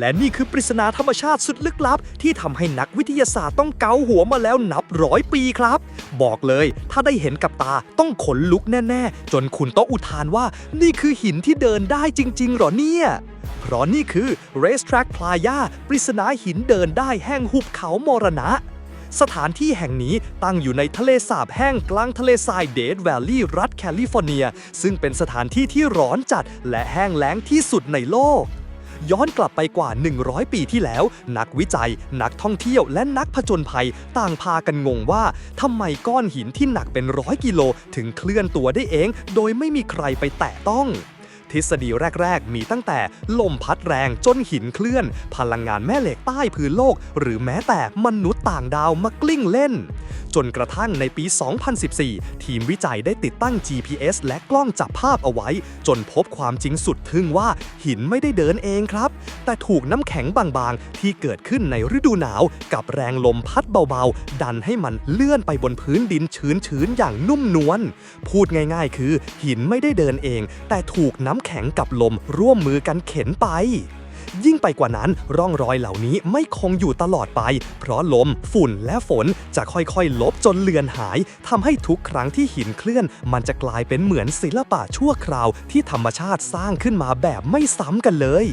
และนี่คือปริศนาธรรมชาติสุดลึกลับ ที่ทำให้นักวิทยาศาสตร์ต้องเกาหัวมาแล้วนับร้อยปีครับ บอกเลยถ้าได้เห็นกับตาต้องขนลุกแน่ ๆ จนคุณต้องอุทานว่า นี่คือหินที่เดินได้จริง ๆ หรอเนี่ย เพราะนี่คือ Racetrack Playa ปริศนาหินเดินได้แห่งหุบเขามรณะสถานที่แห่งนี้ตั้งอยู่ในทะเลสาบแห้งกลางทะเลทรายเดดแวลลีย์รัฐแคลิฟอร์เนีย ซึ่งเป็นสถานที่ที่ร้อนจัดและแห้งแล้งที่สุดในโลก ย้อนกลับไปกว่า 100 ปีที่แล้ว นักวิจัย นักท่องเที่ยวและนักผจญภัย ต่างพากันงงว่าทำไมก้อนหินที่หนักเป็นร้อยกิโล ถึงเคลื่อนตัวได้เอง โดยไม่มีใครไปแตะต้อง ทฤษฎีแรก ๆ มีตั้งแต่ลมพัดแรงจนหินเคลื่อน พลังงานแม่เหล็กใต้พื้นโลก หรือแม้แต่มนุษย์ต่างดาวมากลิ้งเล่น จนกระทั่งในปี 2014 ทีมวิจัยได้ติดตั้ง GPS และกล้องจับภาพเอาไว้ จนพบความจริงสุดทึ่งว่าหินไม่ได้เดินเองครับ แต่ถูกน้ำแข็งบางๆ ที่เกิดขึ้นในฤดูหนาว กับแรงลมพัดเบาๆ ดันให้มันเลื่อนไปบนพื้นดินชื้นๆอย่างนุ่มนวลพูดง่าย ๆ คือ หินไม่ได้เดินเอง แต่ถูกน้ำแข็งกับลมร่วมมือกันเข็นไป ยิ่งไปกว่านั้นร่องรอยเหล่านี้ไม่คงอยู่ตลอดไป เพราะลม ฝุ่นและฝนจะค่อยๆ ลบจนเลือนหายทำให้ทุกครั้งที่หินเคลื่อน มันจะกลายเป็นเหมือนศิลปะชั่วคราวที่ธรรมชาติสร้างขึ้นมาแบบไม่ซ้ำกันเลย